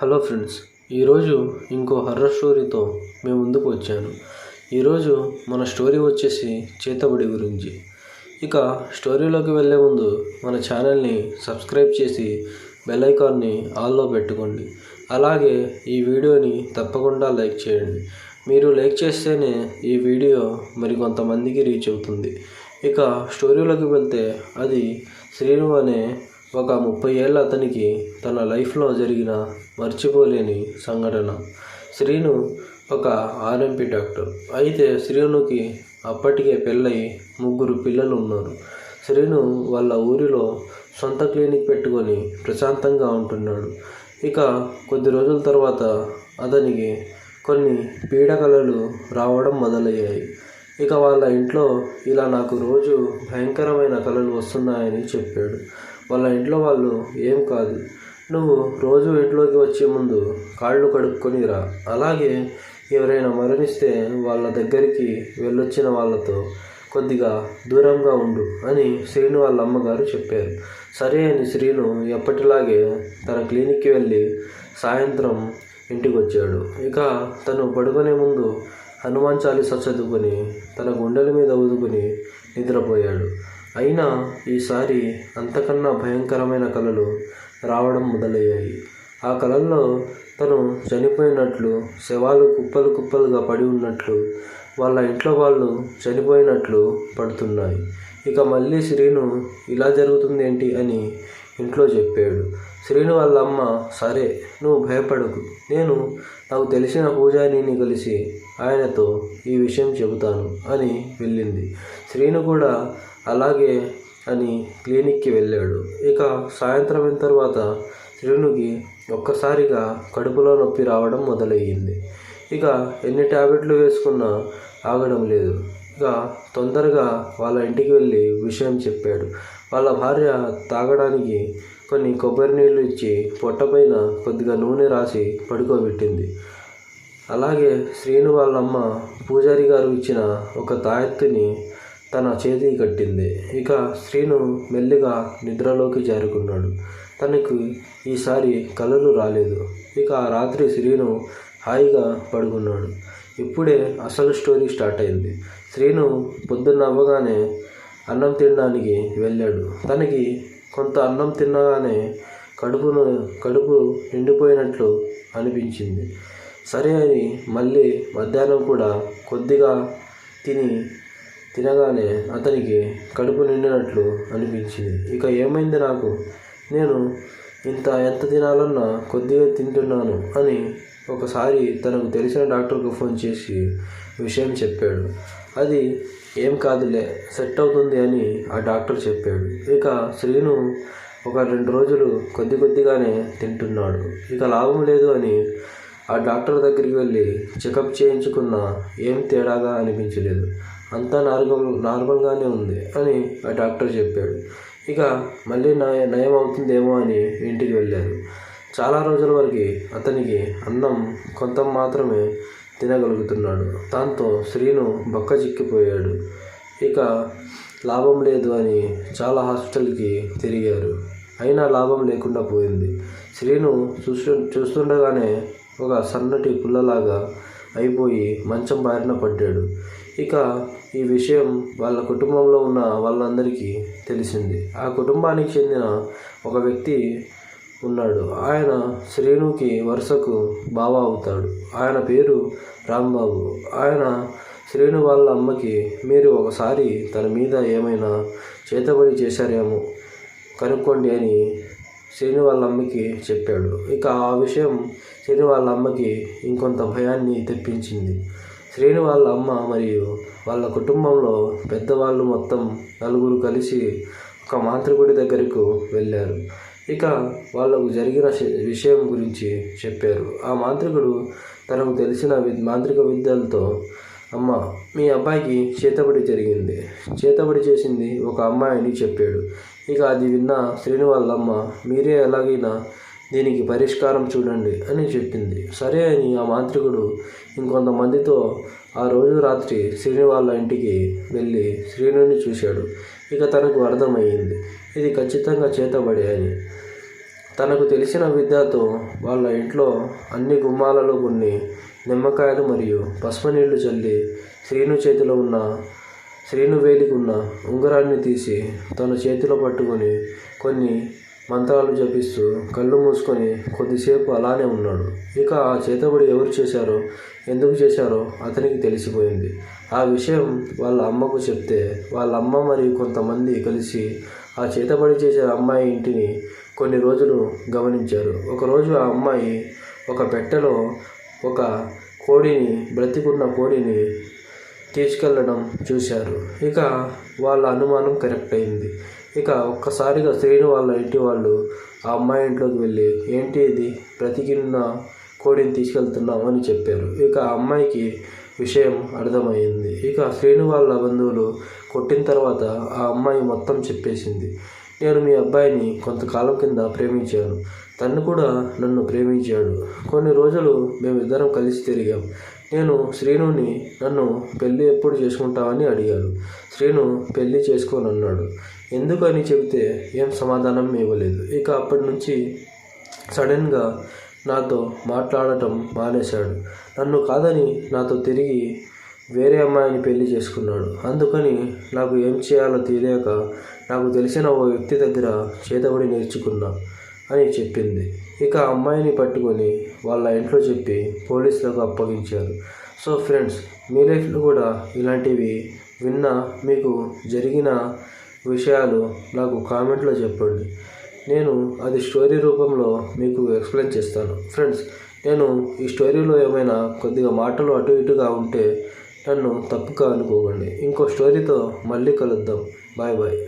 Hello friends ఈరోజు ఇంకో horror స్టోరీతో మేము ముందుకు వచ్చాను. ఈరోజు మన స్టోరీ వచ్చేసి చేతబడి గురించి. ఇక స్టోరీలోకి వెళ్ళే ముందు మన ఛానల్ని సబ్స్క్రైబ్ చేసి బెల్ ఐకాన్ని ఆల్లో పెట్టుకోండి. అలాగే ఈ వీడియోని తప్పకుండా లైక్ చేయండి. మీరు లైక్ చేస్తేనే ఈ వీడియో మరికొంతమందికి రీచ్ అవుతుంది. ఇక స్టోరీలోకి వెళ్తే అది శ్రీను అనే ఒక ముప్పై ఏళ్ళ అతనికి తన లైఫ్లో జరిగిన మర్చిపోలేని సంఘటన. శ్రీను ఒక ఆర్ఎంపీ డాక్టర్. అయితే శ్రీనుకి అప్పటికే పెళ్ళై ముగ్గురు పిల్లలు ఉన్నారు. శ్రీను వాళ్ళ ఊరిలో సొంత క్లినిక్ పెట్టుకొని ప్రశాంతంగా ఉంటున్నాడు. ఇక కొద్ది రోజుల తర్వాత అతనికి కొన్ని పీడకలలు రావడం మొదలయ్యాయి. ఇక వాళ్ళ ఇంట్లో ఇలా నాకు రోజు భయంకరమైన కళలు వస్తున్నాయని చెప్పాడు. వాళ్ళ ఇంట్లో వాళ్ళు ఏం కాదు. నువ్వు రోజు ఇంట్లోకి వచ్చే ముందు కాళ్ళు కడుక్కొని రా అలాగే ఎవరైనా మరణిస్తే వాళ్ళ దగ్గరికి వెళ్ళొచ్చిన వాళ్ళతో కొద్దిగా దూరంగా ఉండు అని శ్రీను వాళ్ళ అమ్మగారు చెప్పారు. సరే అని శ్రీను ఎప్పటిలాగే తన క్లినిక్కి వెళ్ళి సాయంత్రం ఇంటికి వచ్చాడు ఇక తను పడుకునే ముందు హనుమాన్ చాలీస చదువుకొని తన గుండెల మీద ఊదుకొని నిద్రపోయాడు. అయినా ఈసారి అంతకన్నా భయంకరమైన కళలు రావడం మొదలయ్యాయి. ఆ కళల్లో తను చనిపోయినట్లు శవాలు కుప్పలు కుప్పలుగా పడి ఉన్నట్లు వాళ్ళ ఇంట్లో వాళ్ళు చనిపోయినట్లు పడుతున్నాయి. ఇక మళ్ళీ శ్రీను ఇలా జరుగుతుంది ఏంటి అని ఇంట్లో చెప్పాడు. శ్రీను వాళ్ళ అమ్మ సరే నువ్వు భయపడకు. నేను నాకు తెలిసిన పూజారిని కలిసి ఆయనతో ఈ విషయం చెబుతాను అని వెళ్ళింది. శ్రీను కూడా అలాగే అని క్లినిక్కి వెళ్ళాడు. ఇక సాయంత్రం తర్వాత శ్రీనుకి ఒక్కసారిగా కడుపులో నొప్పి రావడం మొదలయ్యింది. ఇక ఎన్ని ట్యాబ్లెట్లు వేసుకున్నా ఆగడం లేదు. ఇక తొందరగా వాళ్ళ ఇంటికి వెళ్ళి విషయం చెప్పాడు. వాళ్ళ భార్య తాగడానికి కొన్ని కొబ్బరి నీళ్ళు ఇచ్చి పొట్టపైన కొద్దిగా నూనె రాసి పడుకోబెట్టింది. అలాగే శ్రీను వాళ్ళమ్మ పూజారి గారు ఇచ్చిన ఒక తాయెత్తుని తన చేతికి కట్టింది. ఇక శ్రీను మెల్లిగా నిద్రలోకి జారుకున్నాడు. తనకు ఈసారి కలలు రాలేదు. ఇక ఆ రాత్రి శ్రీను హాయిగా పడుకున్నాడు. ఇప్పుడే అసలు స్టోరీ స్టార్ట్ అయింది. శ్రీను పొద్దున్న అవ్వగానే అన్నం తినడానికి వెళ్ళాడు. తనకి కొంత అన్నం తినగానే కడుపును కడుపు నిండిపోయినట్లు అనిపించింది. సరే అని మళ్ళీ మధ్యాహ్నం కూడా కొద్దిగా తిని తినగానే అతనికి కడుపు నిండినట్లు అనిపించింది. ఇక ఏమైంది నాకు? నేను ఇంత ఎంత తినాలన్నా కొద్దిగా తింటున్నాను అని ఒకసారి తనకు తెలిసిన డాక్టర్కు ఫోన్ చేసి విషయం చెప్పాడు. అది ఏం కాదులే సెట్ అవుతుంది అని ఆ డాక్టర్ చెప్పాడు. ఇక శ్రీను ఒక రెండు రోజులు కొద్ది కొద్దిగానే తింటున్నాడు. ఇక లాభం లేదు అని ఆ డాక్టర్ దగ్గరికి వెళ్ళి చెకప్ చేయించుకున్న ఏం తేడాగా అనిపించలేదు. అంతా నార్మల్ నార్మల్గానే ఉంది అని ఆ డాక్టర్ చెప్పాడు. ఇక మళ్ళీ నయ నయం అవుతుందేమో అని ఇంటికి వెళ్ళారు. చాలా రోజుల వరకు అతనికి అన్నం కొంత మాత్రమే తినగలుగుతున్నాడు. దాంతో శ్రీను బక్కచిక్కిపోయాడు. ఇక లాభం లేదు అని చాలా హాస్పిటల్కి తిరిగారు. అయినా లాభం లేకుండా పోయింది. శ్రీను చూస్తు చూస్తుండగానే ఒక సన్నటి పుల్లలాగా అయిపోయి మంచం బారిన పడ్డాడు. ఇక ఈ విషయం వాళ్ళ కుటుంబంలో ఉన్న వాళ్ళందరికీ తెలిసింది. ఆ కుటుంబానికి చెందిన ఒక వ్యక్తి ఉన్నాడు. ఆయన శ్రేణుకి వరుసకు బావ అవుతాడు. ఆయన పేరు రాంబాబు. ఆయన శ్రేణు వాళ్ళ అమ్మకి మీరు ఒకసారి తన మీద ఏమైనా చేతబడి చేశారేమో కనుక్కోండి అని శ్రీను వాళ్ళ అమ్మకి చెప్పాడు. ఇక ఆ విషయం శ్రీను వాళ్ళ అమ్మకి ఇంకొంత భయాన్ని తెప్పించింది. శ్రీను వాళ్ళ అమ్మ మరియు వాళ్ళ కుటుంబంలో పెద్దవాళ్ళు మొత్తం నలుగురు కలిసి ఒక మాంత్రికుడి దగ్గరకు వెళ్ళారు. ఇక వాళ్ళకు జరిగిన విషయం గురించి చెప్పారు. ఆ మాంత్రికుడు తనకు తెలిసిన వి మాంత్రిక విద్యలతో అమ్మ మీ అబ్బాయికి చేతబడి జరిగింది. చేతబడి చేసింది ఒక అమ్మాయిని చెప్పాడు. ఇక అది విన్న శ్రీనివాళ్ళమ్మ మీరే ఎలాగైనా దీనికి పరిష్కారం చూడండి అని చెప్పింది. సరే అని ఆ మాంత్రికుడు ఇంకొంతమందితో ఆ రోజు రాత్రి శ్రీని వాళ్ళ ఇంటికి వెళ్ళి శ్రీనుని చూశాడు. ఇక తనకు అర్థమయ్యింది. ఇది ఖచ్చితంగా చేతబడి అని. తనకు తెలిసిన విద్యతో వాళ్ళ ఇంట్లో అన్ని గుమ్మాలలో కొన్ని నిమ్మకాయలు మరియు పసుపు నీళ్ళు చల్లి శ్రీను చేతిలో ఉన్న శ్రీను వేలికి ఉన్న ఉంగరాన్ని తీసి తన చేతిలో పట్టుకొని కొన్ని మంత్రాలు జపిస్తూ కళ్ళు మూసుకొని కొద్దిసేపు అలానే ఉన్నాడు. ఇక ఆ చేతబడి ఎవరు చేశారో ఎందుకు చేశారో అతనికి తెలిసిపోయింది. ఆ విషయం వాళ్ళ అమ్మకు చెప్తే వాళ్ళ అమ్మ మరియు కొంతమంది కలిసి ఆ చేతబడి చేసే అమ్మాయి ఇంటిని కొన్ని రోజులు గమనించారు. ఒకరోజు ఆ అమ్మాయి ఒక పెట్టెలో ఒక కోడిని బ్రతికున్న కోడిని తీసుకెళ్ళడం చూశారు. ఇక వాళ్ళ అనుమానం కరెక్ట్ అయింది. ఇక ఒక్కసారిగా శ్రీను వాళ్ళ ఇంటి వాళ్ళు ఆ అమ్మాయి ఇంట్లోకి వెళ్ళి ఏంటి ఇది? బ్రతికిన్న కోడిని తీసుకెళ్తున్నాం అని చెప్పారు. ఇక ఆ అమ్మాయికి విషయం అర్థమైంది ఇక శ్రీను వాళ్ళ బంధువులు కొట్టిన తర్వాత ఆ అమ్మాయి మొత్తం చెప్పేసింది. నేను మీ అబ్బాయిని కొంతకాలం కింద ప్రేమించాను. తను కూడా నన్ను ప్రేమించాడు. కొన్ని రోజులు మేమిద్దరం కలిసి తిరిగాం. నేను శ్రీనుని నన్ను పెళ్ళి ఎప్పుడు చేసుకుంటావని అడిగాను. శ్రీను పెళ్ళి చేసుకోనన్నాడు. ఎందుకని చెబితే ఏం సమాధానం ఇవ్వలేదు. ఇక అప్పటి నుంచి సడన్గా నాతో మాట్లాడటం మానేశాడు. నన్ను కాదని నాతో తిరిగి వేరే అమ్మాయిని పెళ్ళి చేసుకున్నాడు. అందుకని నాకు ఏం చేయాలో తెలియక నాకు తెలిసిన ఓ వ్యక్తి దగ్గర చేతబడి నేర్చుకున్నా అని చెప్పింది. ఇక అమ్మాయిని పట్టుకొని వాళ్ళ ఇంట్లో చెప్పి పోలీసులకు అప్పగించారు. సో ఫ్రెండ్స్ మీ లైఫ్లో కూడా ఇలాంటివి విన్నా మీకు జరిగిన విషయాలు నాకు కామెంట్లో చెప్పండి. నేను అది స్టోరీ రూపంలో మీకు ఎక్స్ప్లెయిన్ చేస్తాను. ఫ్రెండ్స్ నేను ఈ స్టోరీలో ఏమైనా కొద్దిగా మాటలు అటు ఇటుగా ఉంటే నన్ను తప్పుగా అనుకోకండి. ఇంకో స్టోరీతో మళ్ళీ కలుద్దాం. Bye bye.